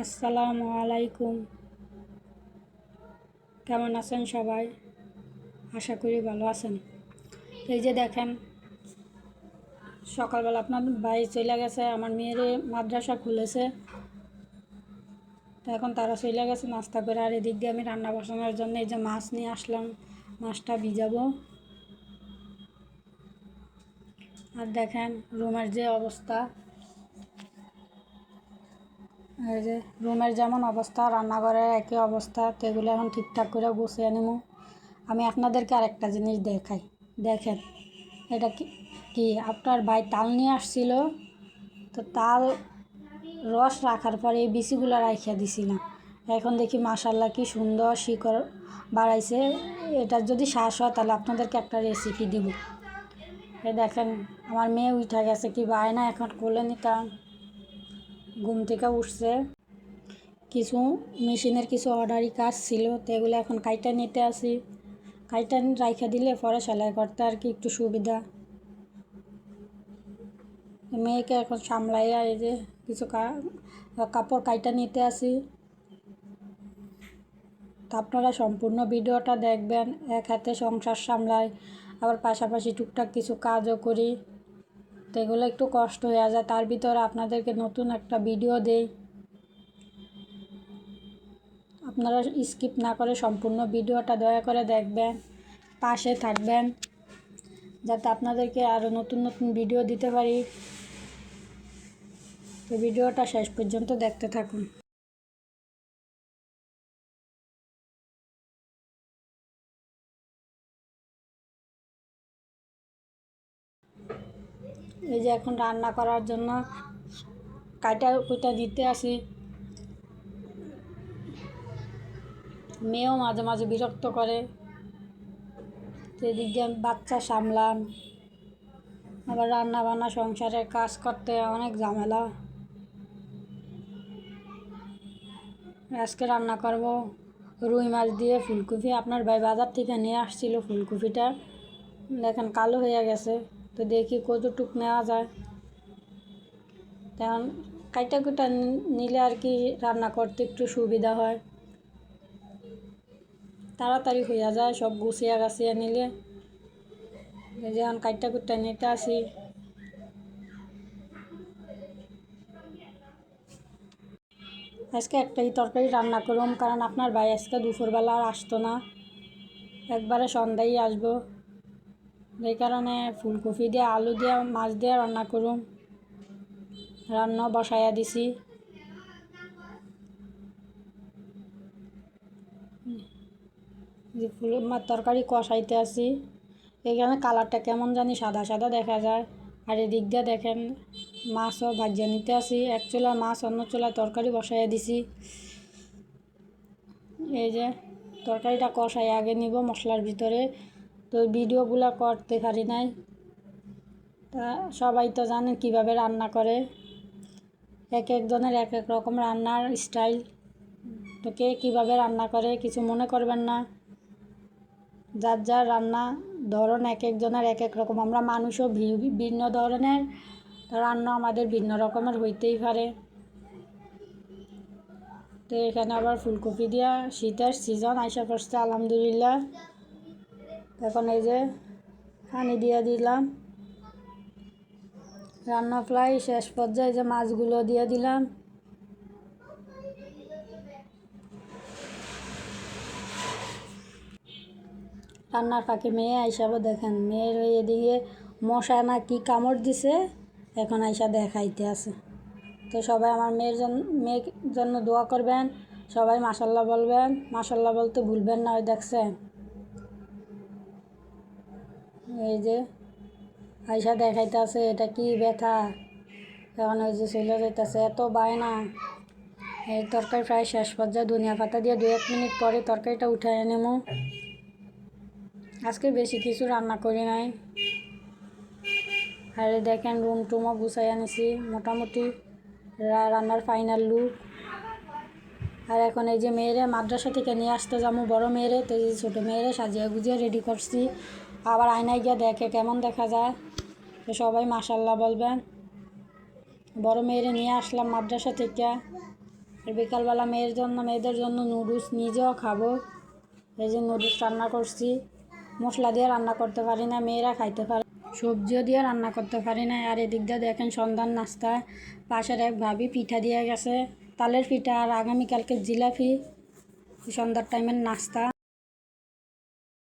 আসসালামু আলাইকুম। কেমন আছেন সবাই? আশা করি ভালো আছেন। এই যে দেখেন, সকালবেলা আপনার ভাই চলে গেছে, আমার মেয়ের মাদ্রাসা খুলেছে। তো এখন তারা চলে গেছে নাস্তা করে, আর এদিক দিয়ে আমি রান্না বসানোর জন্য এই যে মাছ নিয়ে আসলাম, মাছটা ভিজাবো। আর দেখেন, রুমের যে অবস্থা যে রুমের যেমন অবস্থা, রান্নাঘরের একই অবস্থা তো এগুলো এখন ঠিকঠাক করে গুছিয়ে নেব আমি আপনাদেরকে আরেকটা জিনিস দেখাই। দেখেন, এটা কি কি? আপনার ভাই তাল নিয়ে আসছিল, তো তাল রস রাখার পরে এই বিচিগুলো রাখিয়া দিছিলাম এখন দেখি মাসাল্লাহ কি সুন্দর শিকড় বাড়াইছে। এটা যদি শ্বাস হয় তাহলে আপনাদেরকে একটা রেসিপি দিব। এ দেখেন, আমার মেয়ে উঠা গেছে, কি বায় না এখন কোলে নিতাম। ঘুম থেকে উঠছে। কিছু মেশিনের কিছু অর্ডারি কাজ ছিল, তো এগুলো এখন কাইটা নিতে আসি। কাইটা রাইখা দিলে পরে সেলাই করতে আর কি একটু সুবিধা। মেয়েকে এখন সামলাইয়া এই যে কিছু কাপড় কাইটা নিতে আসি। আপনারা সম্পূর্ণ ভিডিওটা দেখবেন, এক হাতে সংসার সামলাই, আবার পাশাপাশি টুকটাক কিছু কাজও করি। তো এগুলো একটু কষ্ট হয়ে যায়। তার ভিতরে আপনাদেরকে নতুন একটা ভিডিও দেই। আপনারা স্কিপ না করে সম্পূর্ণ ভিডিওটা দয়া করে দেখবেন, পাশে থাকবেন, যাতে আপনাদেরকে আরও নতুন নতুন ভিডিও দিতে পারি। তো ভিডিওটা শেষ পর্যন্ত দেখতে থাকুন। এই যে এখন রান্না করার জন্য কাটা কুটা দিতে আসি। মেয়েও মাঝে মাঝে বিরক্ত করে। সেদিক দিয়ে বাচ্চা সামলান আবার রান্না বান্না সংসারের কাজ করতে অনেক ঝামেলা। আজকে রান্না করব রুই মাছ দিয়ে ফুলকপি। আপনার ভাই বাজার থেকে নিয়ে আসছিল ফুলকপিটা। দেখেন কালো হয়ে গেছে। তো দেখি কতটুক নেওয়া যায়। তেমন কাইটা কুটা নিলে আর কি রান্না করতে একটু সুবিধা হয়। তাড়াতাড়ি হইয়া যায়, সব গুছিয়া গাছিয়া নিলে। যেমন কাইটা কুটা নিতে আসি। আজকে একটাই তরকারি রান্না করুম, কারণ আপনার ভাই আজকে দুপুরবেলা আর আসতো না। একবারে সন্ধ্যায় আসব। এই কারণে ফুলকপি দিয়ে, আলু দিয়ে, মাছ দিয়ে রান্না করুম রান্না বসাইয়া দিছি। ফুল তরকারি কষাইতে আসি এখানে কালারটা কেমন জানি সাদা সাদা দেখা যায়। আর এদিক দিয়ে দেখেন মাছও ভাজিয়া নিতে আসি এক চুলা মাছ, অন্য চুলায় তরকারি বসাইয়া দিছি। এই যে তরকারিটা কষাই আগে নিব মশলার ভিতরে তো ভিডিওগুলো করতে পারি নাই। তা সবাই তো জানেন কীভাবে রান্না করে। এক একজনের এক এক রকম রান্নার স্টাইল। তো কে কীভাবে রান্না করে কিছু মনে করবেন না। যার যার রান্না ধরন এক একজনের এক এক রকম। আমরা মানুষও ভিন্ন ধরনের। রান্না আমাদের ভিন্ন রকমের হইতেই পারে। তো এখানে আবার ফুলকপি দিয়া শীতের সিজন আইসা পড়ছে, আলহামদুলিল্লাহ। এখন এই যে পানি দিয়ে দিলাম। রান্না প্রায় শেষ পর্যায়ে যে মাছগুলো দিয়ে দিলাম। রান্নার ফাঁকে মেয়ে আইসাবো দেখেন, মেয়ের ওই এদিকে মশা না কি কামড় দিছে, এখন আইসা দেখাইতে আছে। তো সবাই আমার মেয়ের জন্য মেয়ের জন্য দোয়া করবেন। সবাই মাসাল্লাহ বলবেন। মাসাল্লাহ বলতে ভুলবেন না ওই দেখছেন। এই যে আইসা দেখাইতে আছে এটা কি ব্যথা? এখন ওই যে চলে যাইতেছে, এত বায়না এই তরকারি প্রায় শেষ পর্যায়ে ধনিয়া পাতা দিয়ে দু এক মিনিট পরে তরকারিটা উঠে নেব আজকে বেশি কিছু রান্না করি নাই। আর দেখেন রুম টুমও গুছাই আনিছি, মোটামুটি রান্নার ফাইনাল লুক আর এখন এই যে মেয়েরে মাদ্রাসা থেকে নিয়ে আসতে যাব, বড় মেয়েরে, তো ছোটো মেয়েরে সাজিয়ে গুজিয়ে রেডি করছি। আবার আয়নায় গিয়ে দেখে কেমন দেখা যায়? সবাই মাসাল্লাহ বলবেন বড় মেয়েরে নিয়ে আসলাম মাদ্রাসা থেকে। আর বিকালবেলা মেয়ের জন্য, মেয়েদের জন্য নুডলস নিজেও খাব। এই যে নুডলস রান্না করছি। মশলা দিয়ে রান্না করতে পারি না, মেয়েরা খাইতে পারে। সবজিও দিয়ে রান্না করতে পারি না। আর এদিক দিয়ে দেখেন সন্ধ্যার নাস্তা। পাশের এক ভাবি পিঠা দিয়ে গেছে। তালের পিঠা আর আগামীকালকে জিলাপি। সন্ধ্যার টাইমের নাস্তা।